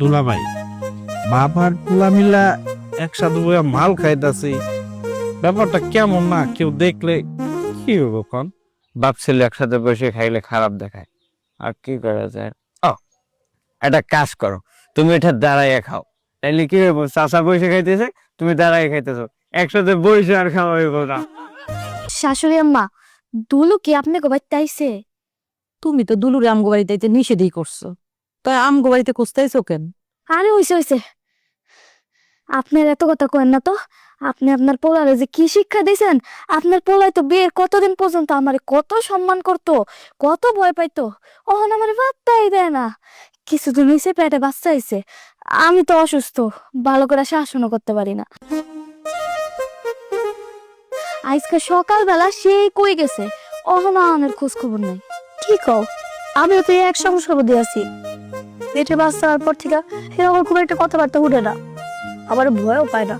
দুলাভাই বাপ আর পোলা মিলা একসাথে বইয়া মাল খাইতাছি। ব্যাপারটা কেমন না কেউ দেখলে কি হব কন? বাপ ছেলে একসাথে বসে খাইলে খারাপ দেখায়। আর কি করা যায়? ও একটা কাজ করো তুমি এটা দাঁড়াইয়া খাও। তাইলে কি হইব? চাষা বসে খাইতেছে তুমি দাঁড়াই খাইতেছো। একসাথে বসে আর খাওয়া হইব না। শাশুড়ি আম্মা দুলু কি আপনি গোবাই তাইছে তুমি তো দুলুরে আমগো বাড়িতে আইতে নিষেধই করছ। তাই আমগো বাড়িতে খুঁজতেইছো কেন? আরে হইছে হইছে। আপনার এত কথা কেন না তো। আপনি আপনার পোলারে যে কি শিক্ষা দিয়েছেন আপনার পোলায় তো বিয়ের কতদিন পর্যন্ত আমারে কত সম্মান করতো কত ভয় পাইতো। ওখানে আমার বার্তাই দেয় না। কিছুদিন হয়েছে পেটে বাচ্চা হয়েছে আমি তো অসুস্থ ভালো করে শাসনও করতে পারি না। আজকে সকালবেলা সেই কই গেছে? অহনা আনের খোঁজ খবর নাই। কি কও? আমিও তো এই এক সমস্যার মধ্যে আছি। পেটে বাচ্চা হওয়ার পর থেকে এরকম খুব একটা কথাবার্তা উঠে না। আবার ভয়ও পায় না।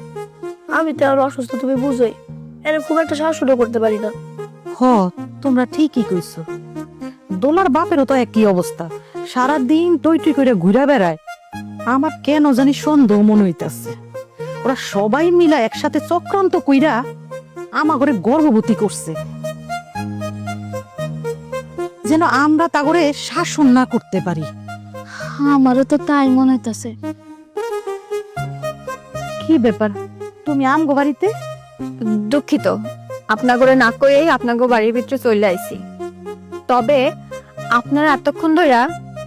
আমি তো আর অসুস্থ, তুমি বুঝোই। এর খুব একটা শাসনও করতে পারি না। হ, তোমরা ঠিকই কইছো। দোলার বাপেরও তো একই অবস্থা। সারা দিন টই টই করে ঘুরে বেড়ায়। আমার কেন জানি সন্দেহ মনে হইতাছে। ওরা সবাই মিলা একসাথে চক্রান্ত কইরা আমা করে গর্ভবতী করছে। যেন আমরা তা করে শাসন না করতে পারি। আমারও তো তাই মনে হইতাছে। কি ব্যাপার? তুমি আমগো বাড়িতে? দুঃখিত। আপনার করে না করেই আপনার বাড়ির ভিতরে চলে আইছি। তবে আপনারা এতক্ষণ ধইরা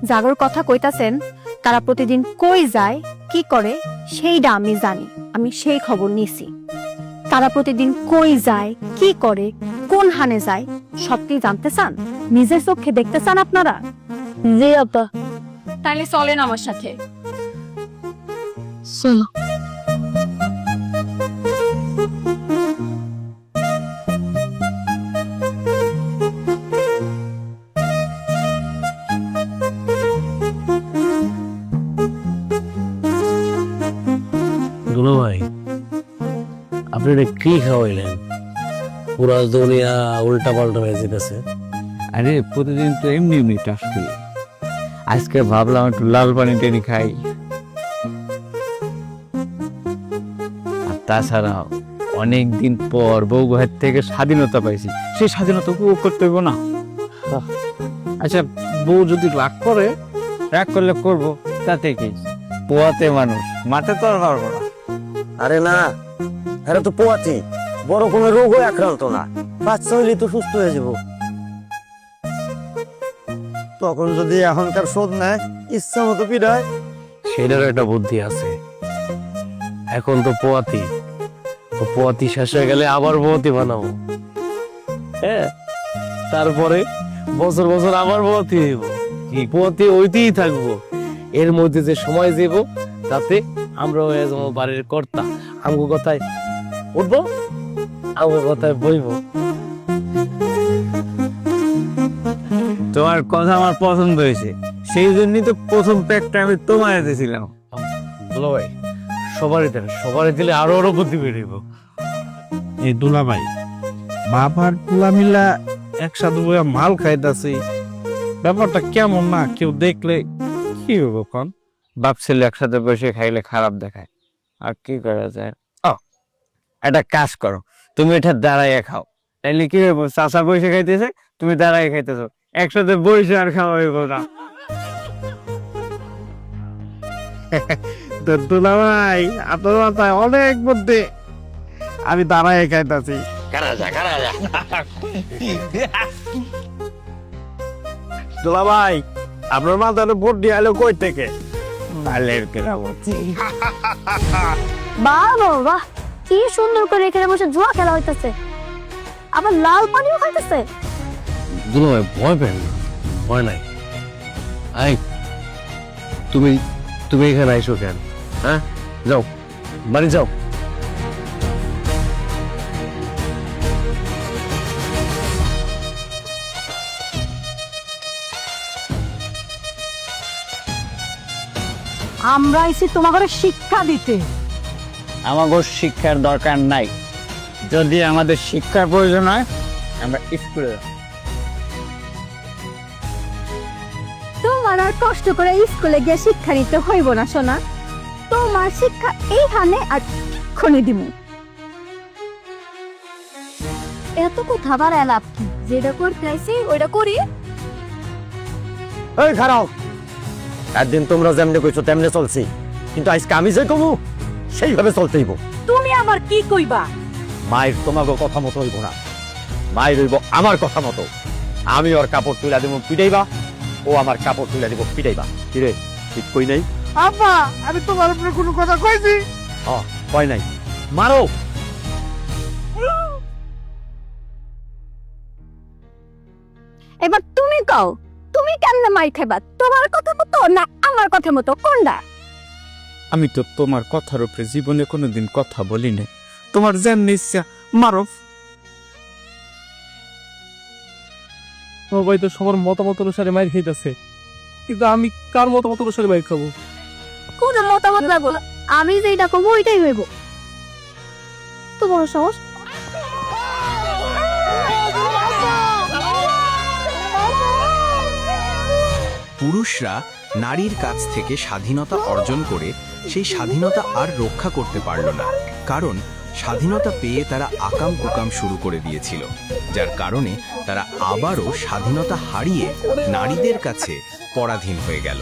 জাগর কথা কইতাছেন তারা প্রতিদিন কই যায় কি করে সেইটা আমি জানি। আমি সেই খবর নিছি। তারা প্রতিদিন কই যায় কি করে কোন হানে যায় সবটি জানতে চান? নিজের চোখে দেখতে চান আপনারা? জি আপা। তাহলে চলেন আমার সাথে। চলো। দুলো ভাই আপনি এটা কি খাওয়াইলেন? পুরা দুনিয়া উল্টা পাল্টা হয়ে যেতেছে। আরে প্রতিদিন তো এমনি এমনি টাস করি আজকে ভাবলাম একটু লাল পানি টেনে খাই। আর তাছাড়া অনেক দিন পর বউ ঘর থেকে স্বাধীনতা পাইছি। সেই স্বাধীনতা উপভোগ করতে হইব না। আচ্ছা বউ যদি রাগ করে রাগ করলে করব তাতে কি? পোয়াতে মানুষ মাঠে তো আর পারব না। আরে না এরা তো পোয়াতি বড় কোনো রোগও আক্রান্ত না। বাচ্চা হইলে তো সুস্থ হয়ে যাব। তখন যদি এখনকার শোধ নেয়, ইচ্ছা মতো পিড়ায় সেটারও একটা বুদ্ধি আছে। এখন তো পোয়াতি। পোয়াতি শেষ হয়ে গেলে আবার পোয়াতি বানাবো। হ্যাঁ তারপরে বছর বছর আবার পোয়াতি হইব। পোয়াতি ওইতেই থাকব। এর মধ্যে যে সময় যাব তাতে আমরা হয়ে যাব বাড়ির কর্তা। আমগো কথায় উঠবো, আমগো কথায় বইবো। তোমার কথা আমার পছন্দ হয়েছে। সেই জন্যই তো প্রথম প্যাকটা আমি তোমায় দিয়েছিলাম। বলো ভাই সবারই দেন সবারই দিলে আরও আরও বুদ্ধি বেরিয়ে এই দুলাভাই বাপ আর পোলা মিলা একসাথে বইয়া মাল খাইতাছি। ব্যাপারটা কেমন না কেউ দেখলে কি হব কন? বাপ ছেলে একসাথে বসে খাইলে খারাপ দেখায়। আর কি করা যায়? ও একটা কাজ করো তুমি এটা দাঁড়াইয়া খাও। তাইলে কি হইব? চাষা বসে খাইতেছে তুমি দাঁড়াই খাইতেছো। একসাথে বসে আর খাওয়া হইব না। তো দুলাভাই আপনার মাথায় অনেক বুদ্ধি। আমি দাঁড়ায় খাইতাছি। দুলাভাই আপনার মাথায় বুদ্ধি আলো কই থেকে? তালের কেরামত। বাহ বাহ বাহ কি সুন্দর করে এখানে বসে জুয়া খেলা হইতাছে। আবার লাল পানিও খাইতেছে। দুলো ভাই ভয় পেন না ভয় নাই। আই তুমি তুমি এখানে আইসো কেন? হ্যাঁ? যাও বাড়ি যাও। আমরা আইছি তোমাকে শিক্ষা দিতে। আমাকে শিক্ষার দরকার নাই। যদি আমাদের শিক্ষার প্রয়োজন হয় আমরা স্কুলে তোমার আর কষ্ট করে স্কুলে গিয়ে শিক্ষা নিতে হইব না সোনা। তোমার শিক্ষা এইখানে আর খনি দিমু। এত কথা বাড়ায় লাভ কি? যেটা করতে আইছি ওইটা করি। এই খারাপ একদিন তোমরা যেমনে কইছো তেমনে চলছি। কিন্তু আজকে আমি যে কমু সেইভাবে চলতেইব তুমি আবার কি কইবা? মায়ের তোমাকে কথা মতো হইব না। মায়ের হইব আমার কথা মতো। আমি ওর কাপড় তুলে দিব পিটাইবা। ও আমার কাপড় তুলে দিব। পিটাইবা কিরে ঠিক কই নাই? আব্বা আমি তোমার উপরে কোনো কথা কইছি। হ কয় নাই? মারো! এবার তুমি কও তুমি কেমনে মাই খাইবা? তোমার কথা মতো না আমার কথা মতো? কোনটা? আমি তো তোমার কথার উপরে জীবনে কোনোদিন কথা বলি নাই তোমার যেমনি ইচ্ছা মারো। সবাই তো সবার মতামত অনুসারে মাইর খাইতেছে কিন্তু আমি কার মতামত অনুসারে মাইর খাব? কোনো মতামত লাগবো আমি যেটা করব ওইটাই হইব। তো বড় সাহস? পুরুষরা নারীর কাছ থেকে স্বাধীনতা অর্জন করে সেই স্বাধীনতা আর রক্ষা করতে পারল না। কারণ স্বাধীনতা পেয়ে তারা আকাম কুকাম শুরু করে দিয়েছিল, যার কারণে তারা আবারও স্বাধীনতা হারিয়ে নারীদের কাছে পরাধীন হয়ে গেল।